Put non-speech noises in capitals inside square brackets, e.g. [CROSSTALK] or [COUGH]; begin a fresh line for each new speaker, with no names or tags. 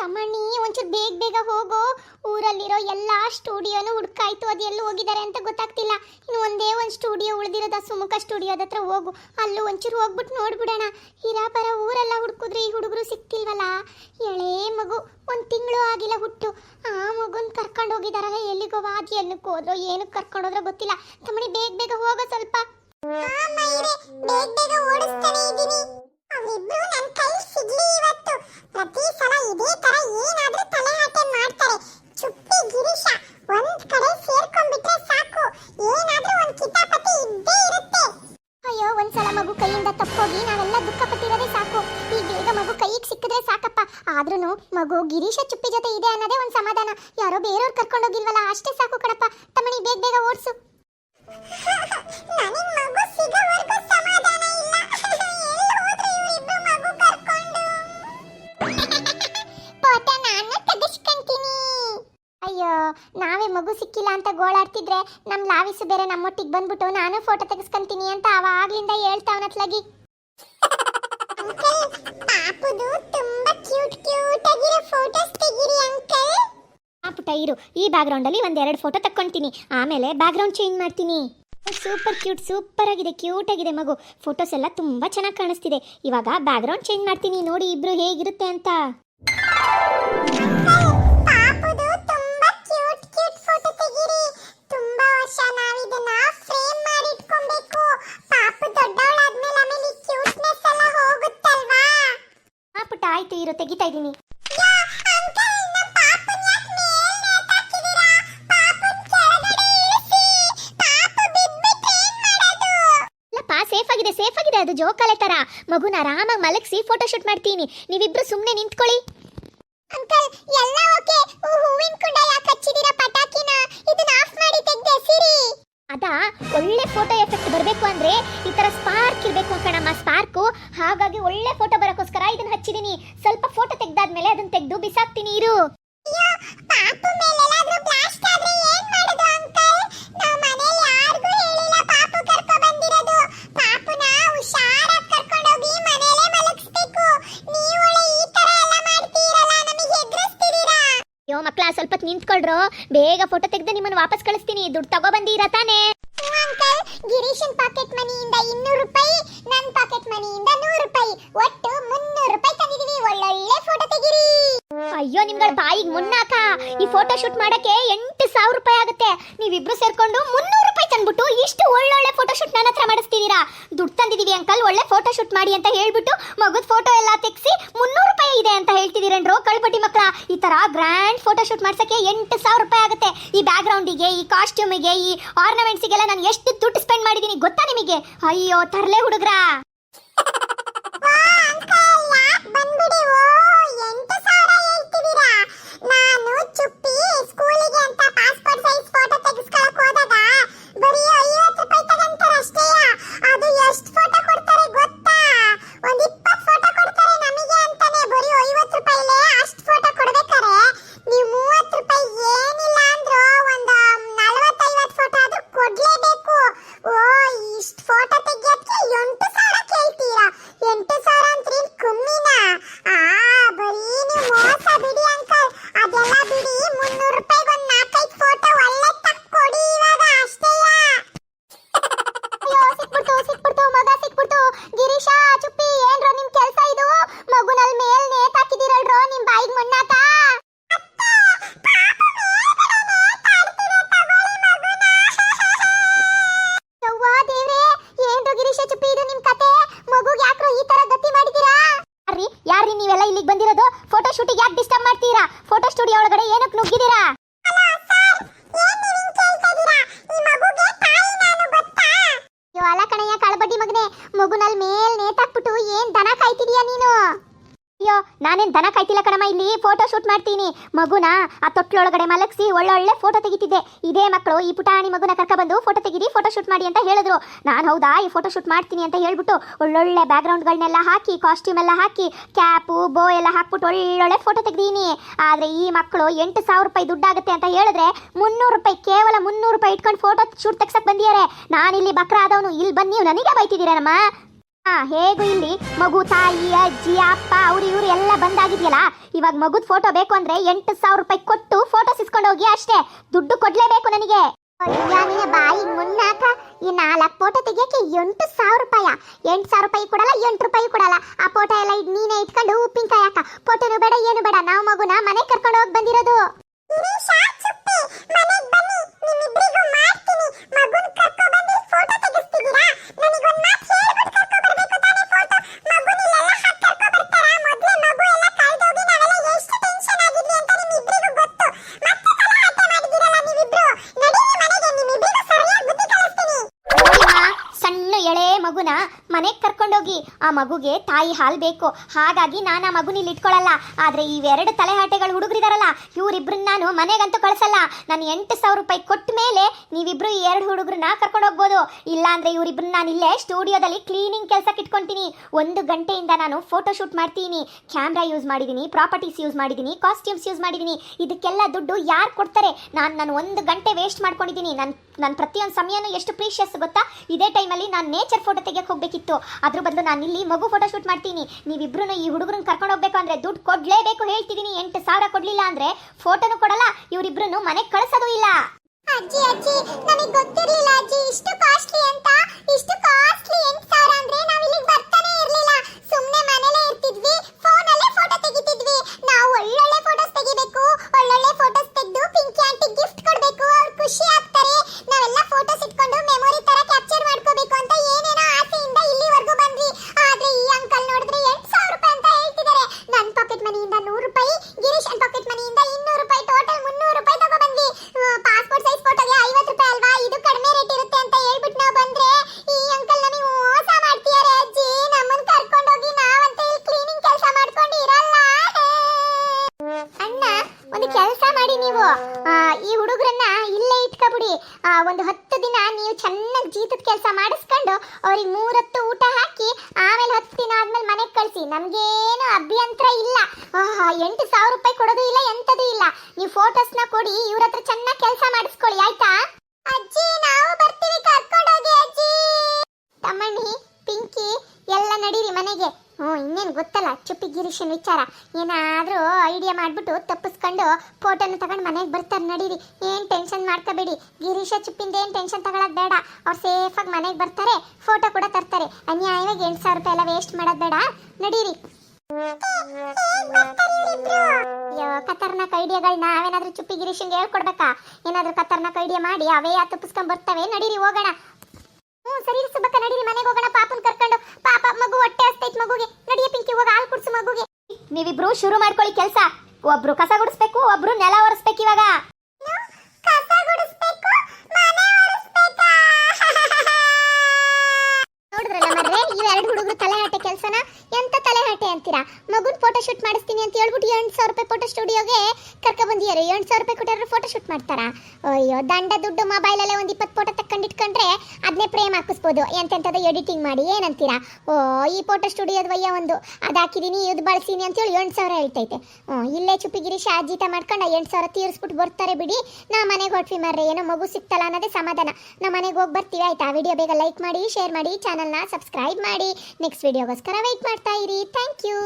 ತಮ್ಮಣ್ಣಿ, ಒಂಚೂರು ಬೇಗ ಬೇಗ ಹೋಗೋ ಊರಲ್ಲಿರೋ ಎಲ್ಲ ಸ್ಟುಡಿಯೋನು ಹುಡ್ಕಾಯ್ತು. ಅದು ಎಲ್ಲೂ ಹೋಗಿದ್ದಾರೆ ಅಂತ ಗೊತ್ತಾಗ್ತಿಲ್ಲ. ಇನ್ನು ಒಂದೇ ಒಂದು ಸ್ಟುಡಿಯೋ ಉಳಿದಿರೋದು ಸುಮುಖ ಸ್ಟುಡಿಯೋದ ಹತ್ರ ಹೋಗು. ಅಲ್ಲೂ ಒಂಚೂರು ಹೋಗ್ಬಿಟ್ಟು ನೋಡ್ಬಿಡೋಣ. ಹಿರಾಪರ ಊರೆಲ್ಲ ಹುಡ್ಕಿದ್ರೆ ಈ ಹುಡುಗರು ಸಿಕ್ತಿಲ್ವಲ್ಲ ಎಳೆ ಮಗು, ಒಂದು ತಿಂಗಳು ಆಗಿಲ್ಲ ಹುಟ್ಟು. ಆ ಮಗುನ ಕರ್ಕೊಂಡು ಹೋಗಿದಾರಲ್ಲ, ಎಲ್ಲಿಗೋ ವಾದಿ ಅನ್ನಕ್ಕೆ ಹೋದ್ರೋ ಏನಕ್ಕೆ ಕರ್ಕೊಂಡು ಹೋದ್ರೋ ಗೊತ್ತಿಲ್ಲ. ತಮ್ಮಣಿ ಬೇಗ ಬೇಗ ಹೋಗೋ ಸ್ವಲ್ಪ. ಬೇಗ ಬೇಗ ಓಡಿಸ್ತಾನೆ ಇದ್ದೀನಿ ಅವರಿಬ್ರು ನನ್ನ ಕೈ ಸಿಗ್ಲಿ ಇವತ್ತು. ಪ್ರತಿ ಸಲ ಇದೇ ತರ ಏನಾದ್ರೂ ತಲೆಹಾಟೆ ಮಾಡ್ತಾರೆ. ಚುಪ್ಪಿ ಗಿರೀಶ ಒಂದ್ ಕಡೆ ಸೇರ್ಕೊಂಡ್ಬಿಟ್ರೆ ಸಾಕು. ಏನಾದ್ರೂ ಒಂದ್ ಕಿತಾಪತಿ ಇದ್ದೇ ಇರುತ್ತೆ. ಅಯ್ಯೋ, ಒಂದ್ಸಲ ಮಗು ಕೈಯಿಂದ ತಪ್ಪೋಗಿ ನಾವೆಲ್ಲ ದುಃಖ ಪಟ್ಟಿರೋದೇ ಸಾಕು. ಈ ಬೇಗ ಮಗು ಕೈಗೆ ಸಿಕ್ಕಿದ್ರೆ ಸಾಕಪ್ಪ. ಆದ್ರೂ ಮಗು ಗಿರೀಶ ಚುಪ್ಪಿ ಜೊತೆ ಇದೆ ಅನ್ನೋದೇ ಒಂದ್ ಸಮಾಧಾನ. ಯಾರೋ ಬೇರೆಯವ್ರು ಕರ್ಕೊಂಡೋಗಿಲ್ವಲ್ಲ, ಅಷ್ಟೇ ಸಾಕು ಕಣಪ್ಪ. ತಮ್ಮಣಿ, ಬೇಗ ಬೇಗ ಓಡಿಸು. [LAUGHS] ಮಗು ಸಿಕ್ಕಿಲ್ಲ ಅಂತ ಗೋಳಾಡ್ತಿದ್ರೆ ನಮ್ ಲಾವಿಸು ಬೇರೆ ನಮ್ಮೊಟ್ಟಿಗೆ ಬಂದ್ಬಿಟ್ಟು ನಾನು ಫೋಟೋ ತೆಗಿಸ್ಕೊಂತೀನಿ ಅಂತ ಅವಾಗ್ಲಿಂದ ಹೇಳ್ತಾವನತ್ಲಾಗಿ ಪಾಪುದು ತುಂಬಾ ಕ್ಯೂಟ್ ಕ್ಯೂಟ್ ಆಗಿರೋ ಫೋಟೋಸ್ ತೆಗೀರಿ ಅಂಕಲ್. ಆ ಪುಟ್ಟ ಇರು ಈ ಬ್ಯಾಕ್ಗ್ರೌಂಡ್ ಅಲ್ಲಿ ಒಂದೆರಡು ಫೋಟೋ ತಕ್ಕೊಂತೀನಿ. ಆಮೇಲೆ ಬ್ಯಾಕ್ಗ್ರೌಂಡ್ ಚೇಂಜ್ ಮಾಡ್ತೀನಿ. ಸೂಪರ್ ಕ್ಯೂಟ್ ಸೂಪರ್ ಆಗಿದೆ ಕ್ಯೂಟ್ ಆಗಿದೆ ಮಗು. ಫೋಟೋಸ್ ಎಲ್ಲ ತುಂಬಾ ಚೆನ್ನಾಗಿ ಕಾಣಿಸ್ತಿದೆ. ಇವಾಗ ಬ್ಯಾಕ್ಗ್ರೌಂಡ್ ಚೇಂಜ್ ಮಾಡ್ತೀನಿ. ನೋಡಿ ಇಬ್ರು ಹೇಗಿರುತ್ತೆ ಅಂತ. ಇರು ತೆಗಿತಾ ಇದ್ದೀನಿ. ಸೇಫ್ ಆಗಿದೆ ಸೇಫ್ ಆಗಿದೆ ಅದು ಜೋಕಾಲೆ ತರ. ಮಗುನ ಆರಾಮಾಗಿ ಮಲಗಿಸಿ ಫೋಟೋ ಶೂಟ್ ಮಾಡ್ತೀನಿ. ನೀವಿಬ್ರು ಸುಮ್ಮನೆ ನಿಂತ್ಕೊಳ್ಳಿ. ಅಂಕಲ್ ಎಲ್ಲ ಓಕೆ. ಹೂವಿನ ಕುಂಡ ಯಾಕೆ ಹಚ್ಚಿದೀರಾ ಪಟಾಕಿನ? ಇದನ್ನ ಆಫ್ ಮಾಡಿ ತೆಗ್ದೆ ಸಿರಿ. ಅದ ಒಳ್ಳೆ ಫೋಟೋ ಎಫೆಕ್ಟ್ ಬರಬೇಕು ಅಂದ್ರೆ ಈ ತರ ಸ್ಪಾರ್ಕ್ ಇರಬೇಕು ಕಣಮ್ಮ ಸ್ಪಾರ್ಕ್ ಹಾಗಾಗಿ ಒಳ್ಳೆ ಫೋಟೋ ಬರೋಕ್ಕೋಸ್ಕರ ಇದನ್ನ ಹಚ್ಚಿದೀನಿ ಸ್ವಲ್ಪ ಫೋಟೋ ತೆಗ್ದಾದ್ಮೇಲೆ ಅದನ್ನ ತೆಗೆದು ಬಿಸಾಕ್ತೀನಿ ಇರು. ಅಯ್ಯೋ ಮಕ್ಕಳ ಸ್ವಲ್ಪ ನಿಂತ್ಕೊಳ್ರು. ಬೇಗ ಫೋಟೋ ತೆಗೆದು ನಿಮ್ಮನ್ನು ವಾಪಸ್ ಕಳಿಸ್ತೀನಿ. ದುಡ್ಡು ತಗೋ ಬಂದೀರಾ ತಾನೇ ಅಂಕಲ್ ಗಿರೀಶನ್ ಪಾಕೆಟ್ ಮನಿಯಿಂದ ಇನ್ನೂರು ರೂಪಾಯಿ ನನ್ನ ಪಾಕೆಟ್ ಮನಿಯಿಂದ ನೂರು ರೂಪಾಯಿ. ಒಟ್ಟು ಮುನ್ನೂರು ರೂಪಾಯಿ ತಂದಿದೀವಿ ಒಳ್ಳೊಳ್ಳೆ ಫೋಟೋ ತೆಗೀರಿ ಅಯ್ಯೋ, ನಿಮ್ಗಳ ಬಾಯಿಗೆ ಮುನ್ನಾಕ ಈ ಫೋಟೋ ಶೂಟ್ ಮಾಡಕ್ಕೆ ಎಂಟು ಸಾವಿರ ರೂಪಾಯಿ ಆಗುತ್ತೆ. ನೀವಿಬ್ರು ಸೇರ್ಕೊಂಡು ಮುನ್ನೂರು ರೂಪಾಯಿ ತಂದ್ಬಿಟ್ಟು ಇಷ್ಟು ಒಳ್ಳೊಳ್ಳೆ ಫೋಟೋ ಶೂಟ್ ನನ್ನ ಹತ್ರ ಮಾಡಿಸ್ತಿದ್ದೀರಾ ದುಡ್ಡು ತಂದಿದೀವಿ ಅಂಕಲ್, ಒಳ್ಳೆ ಫೋಟೋ ಶೂಟ್ ಮಾಡಿ ಅಂತ ಹೇಳ್ಬಿಟ್ಟು ಮಗದ ಫೋಟೋ ಎಲ್ಲ ತೆಗ್ಸಿ ಮುನ್ನೂರು ರೂಪಾಯಿ ಇದೆ ಅಂತ ಹೇಳ್ತಿದ್ದೀರೇನ್ರೋ ಕಳ್ಬಿಟ್ಟಿ ಮಕ್ಕಳ ಈ ತರ ಗ್ರ್ಯಾಂಡ್ ಫೋಟೋ ಶೂಟ್ ಮಾಡ್ಸಕ್ಕೆ ಎಂಟು ಸಾವಿರ ರೂಪಾಯಿ ಆಗುತ್ತೆ. ಈ ಬ್ಯಾಕ್ಗ್ರೌಂಡಿಗೆ ಈ ಕಾಸ್ಟ್ಯೂಮಿಗೆ ಈ ಆರ್ನಮೆಂಟ್ಸಿಗೆಲ್ಲ ನಾನು ಎಷ್ಟು ದುಡ್ಡು ಸ್ಪೆಂಡ್ ಮಾಡಿದ್ದೀನಿ ಗೊತ್ತಾ ನಿಮಗೆ? ಅಯ್ಯೋ, ತರ್ಲೆ ಹುಡುಗ್ರಾ. Bye. ಅಲ್ಲ ಕಣಯ್ಯ ಕಳಬಡ್ಡಿ ಮಗನೇ ಮಗುನಲ್ಲಿ ಮೇಲ್ ನೇತಾಕ್ಬಿಟ್ಟು ಏನ್ ದನ ಕಾಯ್ತಿದೀಯ ನೀನು? ಅಯ್ಯೋ, ನಾನೇನ್ ದನ ಕಾಯ್ತಿಲ್ಲ ಕಣಮ್ಮ, ಇಲ್ಲಿ ಫೋಟೋ ಶೂಟ್ ಮಾಡ್ತೀನಿ. ಮಗುನ ಆ ತೊಟ್ಲೊಳಗಡೆ ಮಲಗಿಸಿ ಒಳ್ಳೊಳ್ಳೆ ಫೋಟೋ ತೆಗಿತಿದ್ದೆ. ಇದೇ ಮಕ್ಕಳು, ಈ ಪುಟಾಣಿ ಮಗುನ ಕರ್ಕ ಬಂದು ಫೋಟೋ ತೆಗಿರಿ ಫೋಟೋ ಶೂಟ್ ಮಾಡಿ ಅಂತ ಹೇಳಿದ್ರು. ನಾನು ಹೌದಾ, ಈ ಫೋಟೋ ಶೂಟ್ ಮಾಡ್ತೀನಿ ಅಂತ ಹೇಳ್ಬಿಟ್ಟು ಒಳ್ಳೊಳ್ಳೆ ಬ್ಯಾಕ್ಗ್ರೌಂಡ್ಗಳನ್ನೆಲ್ಲ ಹಾಕಿ ಕಾಸ್ಟ್ಯೂಮ್ ಎಲ್ಲ ಹಾಕಿ ಕ್ಯಾಪು ಬೋ ಎಲ್ಲ ಹಾಕ್ಬಿಟ್ಟು ಒಳ್ಳೊಳ್ಳೆ ಫೋಟೋ ತೆಗ್ದೀನಿ. ಆದರೆ ಈ ಮಕ್ಕಳು ಎಂಟು ಸಾವಿರ ರೂಪಾಯಿ ದುಡ್ಡಾಗುತ್ತೆ ಅಂತ ಹೇಳಿದ್ರೆ ಮುನ್ನೂರು ರೂಪಾಯಿ, ಕೇವಲ ಮುನ್ನೂರು ರೂಪಾಯಿ ಇಟ್ಕೊಂಡು ಫೋಟೋ ಶೂಟ್ ತೆಗ್ಸಕ್ ಬಂದಿದ್ದಾರೆ. ನಾನಿಲ್ಲಿ ಬಕ್ರ ಆದವನು ಇಲ್ಲಿ ಬಂದು ನೀವು ನನಗೆ ಬೈತಿದ್ದೀರಮ್ಮ ಹಾ, ಹೇಗೂ ಇಲ್ಲಿ ಮಗು, ತಾಯಿ, ಅಜ್ಜಿ, ಅಪ್ಪ, ಅವ್ರು, ಇವ್ರು ಎಲ್ಲ ಬಂದಾಗಿದೆಯಲ್ಲ? ಇವಾಗ ಮಗುದ್ ಫೋಟೋ ಬೇಕು ಅಂದ್ರೆ ಎಂಟು ಸಾವಿರ ರೂಪಾಯಿ ಕೊಟ್ಟು ಫೋಟೋ ಸಿಸ್ಕೊಂಡು ಹೋಗಿ ಅಷ್ಟೇ. ದುಡ್ಡು ಕೊಡ್ಲೇಬೇಕು ನನಗೆ. ಬಾಯಿ ಮುನ್ನಾಕ ಈ ನಾಲ್ಕು ಫೋಟೋ ತೆಗಿಯಕ್ಕೆ ಎಂಟು ಸಾವಿರ ರೂಪಾಯ. ಎಂಟು ಸಾವಿರ ರೂಪಾಯಿ ಕೊಡಲ್ಲ, ಎಂಟು ರೂಪಾಯಿ ಕೊಡಲ್ಲ. ಆ ಫೋಟೋ ಎಲ್ಲ ನೀನೇ ಇಟ್ಕೊಂಡು ಉಪ್ಪಿನಕಾಯಿ ಹಾಕ. ಫೋಟೋನು ಬೇಡ, ಏನು ಬೇಡ. ನಾವು ಮಗುನ ಮನೆ ಕರ್ಕೊಂಡು ಹೋಗಿ ಬಂದಿರೋದು. ಮನೆಗೆ ಕರ್ಕೊಂಡೋಗಿ ಆ ಮಗುಗೆ ತಾಯಿ ಹಾಲು ಬೇಕು. ಹಾಗಾಗಿ ನಾನು ಆ ಮಗುನ ಇಲ್ಲಿ ಇಟ್ಕೊಳ್ಳಲ್ಲ ಆದ್ರೆ ಇವೆರಡು ತಲೆಹಾಟೆಗಳು ಹುಡುಗರಿದಾರಲ್ಲ ಇವರಿಬ್ರನ್ನ ನಾನು ಮನೆಗಂತೂ ಕಳ್ಸಲ್ಲ. ನಾನು ಎಂಟು ಸಾವಿರ ರೂಪಾಯಿ ಕೊಟ್ಟ ಮೇಲೆ ನೀವಿಬ್ರು ಈ ಎರಡು ಹುಡುಗರನ್ನ ಕರ್ಕೊಂಡು ಹೋಗ್ಬೋದು. ಇಲ್ಲ ಅಂದ್ರೆ ಇವರಿಬ್ರನ್ನ ನಾನು ಇಲ್ಲೇ ಸ್ಟುಡಿಯೋದಲ್ಲಿ ಕ್ಲೀನಿಂಗ್ ಕೆಲಸಕ್ಕೆ ಇಟ್ಕೊಂತೀನಿ. ಒಂದು ಗಂಟೆಯಿಂದ ನಾನು ಫೋಟೋ ಶೂಟ್ ಮಾಡ್ತೀನಿ. ಕ್ಯಾಮ್ರಾ ಯೂಸ್ ಮಾಡಿದ್ದೀನಿ ಪ್ರಾಪರ್ಟೀಸ್ ಯೂಸ್ ಮಾಡಿದ್ದೀನಿ ಕಾಸ್ಟ್ಯೂಮ್ಸ್ ಯೂಸ್ ಮಾಡಿದ್ದೀನಿ ಇದಕ್ಕೆಲ್ಲ ದುಡ್ಡು ಯಾರು ಕೊಡ್ತಾರೆ? ನಾನು ನಾನು ಒಂದು ಗಂಟೆ ವೇಸ್ಟ್ ಮಾಡ್ಕೊಂಡಿದ್ದೀನಿ ನನ್ನ ನನ್ನ ಪ್ರತಿಯೊಂದು ಸಮಯನೂ ಎಷ್ಟು ಪ್ರೀಶಿಯಸ್ ಗೊತ್ತಾ? ಇದೇ ಟೈಮಲ್ಲಿ ನಾನು ನೇಚರ್ ಫೋಟೋ ತೆಗೆಯಕ್ಕೆ ಹೋಗ್ಬೇಕಿತ್ತು. ಅದ್ರ ಬದಲು ನಾನು ಇಲ್ಲಿ ಮಗು ಫೋಟೋ ಶೂಟ್ ಮಾಡ್ತೀನಿ. ನೀವಿಬ್ರು ಈ ಹುಡುಗರನ್ನ ಕರ್ಕೊಂಡು ಹೋಗ್ಬೇಕು ಅಂದ್ರೆ ದುಡ್ಡು ಕೊಡ್ಲೇಬೇಕು ಹೇಳ್ತಿದ್ದೀನಿ ಎಂಟು ಸಾವಿರ ಕೊಡ್ಲಿಲ್ಲ ಅಂದ್ರೆ ಫೋಟೋನು ಕೊಡಲ್ಲ. ಇವರಿಬ್ರು ಮನೆಗೆ ಕಳಿಸೋದು ಇಲ್ಲ. ಅಜ್ಜಿ ಅಜ್ಜಿ, ನನಗೆ ಗೊತ್ತಿರಲಿಲ್ಲ ಅಜ್ಜಿ. ಇಷ್ಟು ಕಾಸ್ಟ್ಲಿ ಅಂತ. ಇಷ್ಟು ಕಾಸ್ಟ್ಲಿ ಎಂಟು ಸಾವಿರ ಅಂದ್ರೆ ನಾವು ಇಲ್ಲಿಗೆ ಬರ್ತಾನೆ ಇರಲಿಲ್ಲ. ಸುಮ್ಮನೆ ಮನೇಲೇ ಇರ್ತಿದ್ವಿ. ಫೋನಲ್ಲೇ ಫೋಟೋ ತೆಗಿತಿದ್ವಿ. ನಾವು ಒಳ್ಳೊಳ್ಳೆ ಫೋಟೋಸ್ ತೆಗಿಬೇಕು. ಒಳ್ಳೊಳ್ಳೆ ಫೋಟೋಸ್ ತೆಗೆದು ಪಿಂಕಿ ಆಂಟಿ ಗಿಫ್ಟ್ ಕೊಡಬೇಕು. ಅವ್ರು ಖುಷಿ ಜೀತದ ಕೆಲಸ ಮಾಡಿಸ್ಕೊಂಡು ಅವ್ರಿಗೆ ಮೂರತ್ತು ಊಟ ಹಾಕಿ ಆಮೇಲೆ ಹತ್ತು ದಿನ ಆದ್ಮೇಲೆ ಮನೆಗೆ ಕಳಿಸಿ. ನಮಗೇನು ಅಭ್ಯಂತರ ಇಲ್ಲ. ಎಂಟು ಸಾವಿರ ರೂಪಾಯಿ ಕೊಡೋದು ಇಲ್ಲ, ಎಂಥದ್ದು ಇಲ್ಲ. ನೀವು ಫೋಟೋಸ್ನ ಕೊಡಿ, ಇವ್ರ ಹತ್ರ ಚೆನ್ನಾಗಿ ಕೆಲಸ ಮಾಡಿಸ್ಕೊಳ್ಳಿ, ಆಯ್ತಾ? ಅಜ್ಜಿ, ನಾವು ಬರ್ತೀವಿ, ಕರ್ಕೊಂಡೋಗಿ ಅಜ್ಜಿ! ಹ್ಞೂ, ಇನ್ನೇನು ಗೊತ್ತಲ್ಲ, ಚುಪ್ಪಿ ಗಿರೀಶನ್ ವಿಚಾರ. ಏನಾದರೂ ಐಡಿಯಾ ಮಾಡಿಬಿಟ್ಟು ತಪ್ಪಿಸ್ಕೊಂಡು ಫೋಟೋನ ತಗೊಂಡು ಮನೆಗೆ ಬರ್ತಾರೆ, ನಡೀರಿ. ಏನು ಟೆನ್ಷನ್ ಮಾಡ್ಕೋಬೇಡಿ. ಗಿರೀಶ ಚುಪ್ಪಿಂದ ಏನು ಟೆನ್ಷನ್ ತಗೊಳ್ಳೋದು ಬೇಡ. ಅವ್ರು ಸೇಫಾಗಿ ಮನೆಗೆ ಬರ್ತಾರೆ ಫೋಟೋ ಕೂಡ ತರ್ತಾರೆ. ಅನ್ಯಾಯವಾಗಿ ಎಂಟು ಸಾವಿರ ರೂಪಾಯಿ ಎಲ್ಲ ವೇಸ್ಟ್ ಮಾಡೋದು ಬೇಡ. ನಡೀರಿ. ಅಯ್ಯೋ ಖತರ್ನಾಕ್ ಐಡಿಯಾಗಳು ನಾವೇನಾದ್ರೂ ಚುಪ್ಪಿ ಗಿರೀಶನ್ಗೆ ಹೇಳ್ಕೊಡ್ಬೇಕಾ? ಏನಾದ್ರೂ ಖತರ್ನಾಕ್ ಐಡಿಯಾ ಮಾಡಿ ಅವೇ ತಪ್ಪಿಸ್ಕೊಂಡ್ ಬರ್ತವೆ. ನಡೀರಿ, ಹೋಗೋಣ. ಹ್ಞೂ, ಸರಿ ಸುಬ್ಬಕ್ಕ, ನಡೀರಿ, ಮನೆಗೆ ಹೋಗೋಣ. ಪಾಪನ್ ಕರ್ಕೊಂಡು. ಪಾಪ, ಮಗು ಹೊಟ್ಟೆ ಹಸ್ತೈತ್, ಮಗುಗೆ ನಡಿಯ ಪಿಂಕಿ ಹೋಗಿ ಹಾಲು ಕುಡ್ಸು ಮಗುಗೆ ನೀವಿಬ್ರು ಶುರು ಮಾಡ್ಕೊಳ್ಳಿ ಕೆಲಸ. ಒಬ್ರು ಕಸ ಗುಡಿಸ್ಬೇಕು ಒಬ್ರು ನೆಲ ಒರೆಸ್ಬೇಕು ಇವಾಗ. ಮಗುನ್ ಫೋಟೋ ಶೂಟ್ ಮಾಡಿಸ್ತೀನಿ ಅಂತ ಹೇಳ್ಬಿಟ್ಟು ಎಂಟು ಸಾವಿರ ರೂಪಾಯಿ ಫೋಟೋ ಸ್ಟುಡಿಯೋಗೆ ಕರ್ಕ ಬಂದಿದ್ದಾರೆ ಎಂಟು ಸಾವಿರ ರೂಪಾಯಿ ಕೊಟ್ಟರೆ ಫೋಟೋ ಶೂಟ್ ಮಾಡ್ತಾರಾ? ಅಯ್ಯೋ, ದಂಡ ದುಡ್ಡು ಮೊಬೈಲಲ್ಲೇ ಒಂದು ಇಪ್ಪತ್ತು ಫೋಟೋ ತಕ್ಕಂಡಿಟ್ಕೊಂಡ್ರೆ ಅದನ್ನೇ ಪ್ರೇಮ್ ಹಾಕಿಸ್ಬೋದು. ಎಂತೆಂಥದ್ದು ಎಡಿಟಿಂಗ್ ಮಾಡಿ, ಏನಂತೀರಾ? ಓ, ಈ ಫೋಟೋ ಸ್ಟುಡಿಯೋದ ವಯ್ಯ ಒಂದು. ಅದು ಹಾಕಿದೀನಿ, ಇದು ಬಳಸೀನಿ ಅಂತೇಳಿ ಎಂಟು ಸಾವಿರ ಹೇಳ್ತೈತೆ. ಇಲ್ಲೇ ಚುಪ್ಪಿಗಿರಿ ಶಾಜೀತ ಮಾಡ್ಕೊಂಡು ಎಂಟು ಸಾವಿರ ತೀರಿಸ್ಬಿಟ್ಟು ಬರ್ತಾರೆ ಬಿಡಿ. ನಾ ಮನೆಗೆ ಹೊಟ್ವಿ ಮಾರ್ರೆ, ಏನೋ ಮಗು ಸಿಕ್ತಲ್ಲ ಅನ್ನೋದೇ ಸಮಾಧಾನ. ನಾ ಮನೆಗೆ ಹೋಗಿ ಬರ್ತೀವಿ, ಆಯ್ತಾ? ವಿಡಿಯೋ ಬೇಗ ಲೈಕ್ ಮಾಡಿ ಶೇರ್ ಮಾಡಿ ಚಾನಲ್ನ ಸಬ್ಸ್ಕ್ರೈಬ್ ಮಾಡಿ. ನೆಕ್ಸ್ಟ್ ವಿಡಿಯೋಗೋಸ್ಕರ ವೆಯ್ಟ್ ಮಾಡ್ತಾ ಇರಿ. Thank you